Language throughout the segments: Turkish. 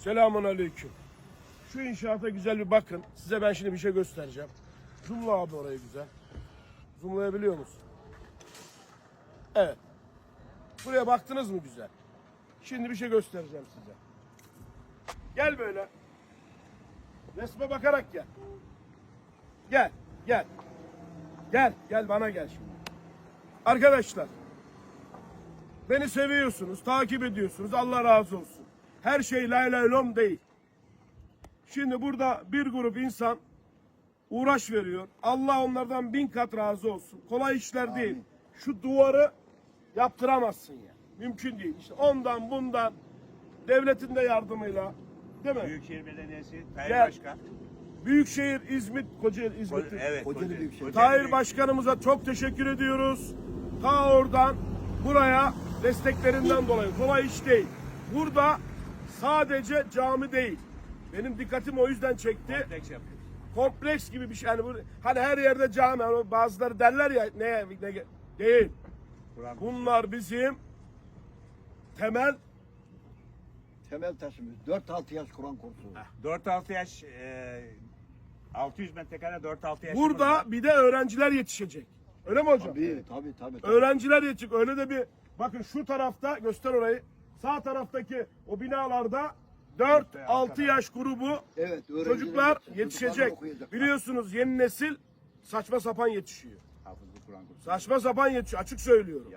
Selamun aleyküm. Şu inşaata güzel bir bakın. Size ben şimdi bir şey göstereceğim. Zoomla abi orayı güzel. Zoomlayabiliyor musun? Evet. Buraya baktınız mı güzel? Şimdi bir şey göstereceğim size. Gel böyle. Resme bakarak gel. Gel, gel. Gel, gel bana gel şimdi. Arkadaşlar, beni seviyorsunuz, takip ediyorsunuz. Allah razı olsun. Her şey lay lay lom değil. Şimdi burada bir grup insan uğraş veriyor. Allah onlardan bin kat razı olsun. Kolay işler değil. Şu duvarı yaptıramazsın ya. Mümkün değil. İşte ondan bundan devletin de yardımıyla değil mi? Büyükşehir Belediyesi, Tayyip Gel. Başkan. Büyükşehir, İzmit, Kocaeli, İzmit. Evet, Kocaeli Kocaeli Büyükşehir. Tahir Başkanımıza çok teşekkür ediyoruz. Ta oradan buraya desteklerinden dolayı kolay iş değil. Burada sadece cami değil. Benim dikkatim o yüzden çekti. Kompleks yapıyoruz. Kompleks gibi bir şey. Hani, bu- hani her yerde cami. Hani bazıları derler ya ne, ne değil. Bunlar bizim temel Temel taşımız. 4-6 yaş Kur'an kursu. 4-6 yaş, e, 600 metrekare 4-6 yaş. burada bir de öğrenciler yetişecek. Öyle mi hocam? Tabii tabii tabii. tabii. Öğrenciler yetecek. Öyle de bir bakın şu tarafta göster orayı. Sağ taraftaki o binalarda 4-6 yaş grubu Evet, çocuklar yetişecek. Biliyorsunuz yeni nesil saçma sapan yetişiyor. Hafızlı Kur'an kursu. Saçma sapan yetişiyor. Açık söylüyorum.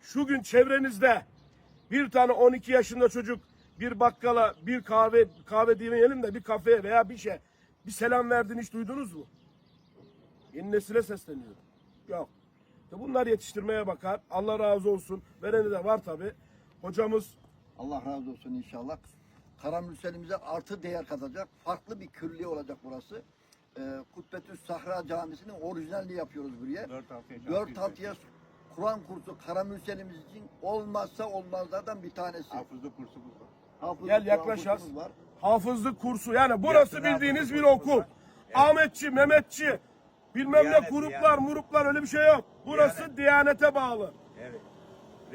Şu gün çevrenizde bir tane 12 yaşında çocuk bir bakkala bir kahve kahve demeyelim de bir kafeye veya bir şey bir selam verdiğini hiç duydunuz mu? Yeni nesile sesleniyorum. Yok. Bunlar yetiştirmeye bakar. Allah razı olsun. Vereni de var tabi. Hocamız Allah razı olsun inşallah. Karamürselimize artı değer katacak. Farklı bir külliye olacak burası. Ee, Kutbetüs Sahra Camisi'nin orijinalini yapıyoruz buraya. 4-6 yaş. 4-6 yaş Kur'an kursu Karamürselimiz için olmazsa olmazlardan bir tanesi. Hafızlı kursumuz var. Hafız gel yaklaş az. Hafızlık kursu. Yani burası Yaptın bildiğiniz hafızlık bir okul. var. Evet. Ahmetçi, Mehmetçi, bilmem ne Diyanet, gruplar, Diyanet. muruplar öyle bir şey yok. Burası Diyanet. Diyanete bağlı. Evet.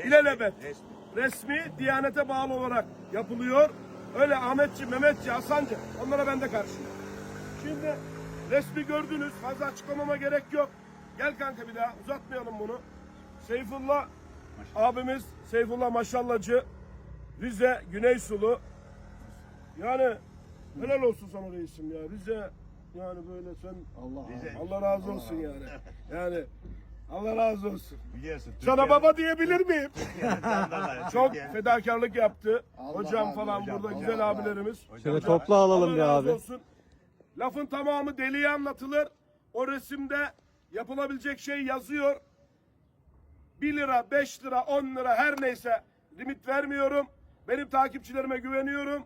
İlelebet. Resmi. Resmi Diyanete bağlı olarak yapılıyor. Öyle Ahmetçi, Mehmetçi, Hasancı onlara ben de karşıyım. Şimdi resmi gördünüz. Fazla açıklamama gerek yok. Gel kanka bir daha uzatmayalım bunu. Seyfullah abimiz Seyfullah Maşallacı Rize Güneysulu yani helal olsun sana reisim ya. Rize yani böyle sen Allah Bize- Allah. Allah razı olsun yani. Yani Allah razı olsun. Biliyorsun. Sana Türkiye'nin- baba diyebilir miyim? Türkiye'nin Çok Türkiye- fedakarlık yaptı. Allah hocam razı falan olsun. burada Allah güzel razı abilerimiz. Hocam Şöyle da- toplu alalım Allah bir razı abi. olsun. Lafın tamamı deliye anlatılır. O resimde yapılabilecek şey yazıyor. 1 lira, 5 lira, 10 lira her neyse limit vermiyorum. Benim takipçilerime güveniyorum.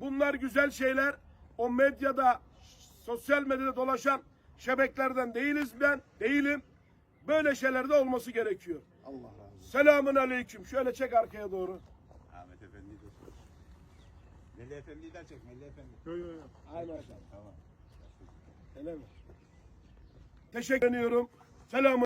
Bunlar güzel şeyler. O medyada, sosyal medyada dolaşan şebeklerden değiliz ben, değilim. Böyle şeylerde olması gerekiyor. Allah razı olsun. Selamun aleyküm. Şöyle çek arkaya doğru. Ahmet Efendi'yi de sor. Melih Efendi'yi de çek, Melih Efendi. Yo, yo, yo. Ay maşallah. Tamam. Öyle mi? Teşekkür ediyorum. Selamun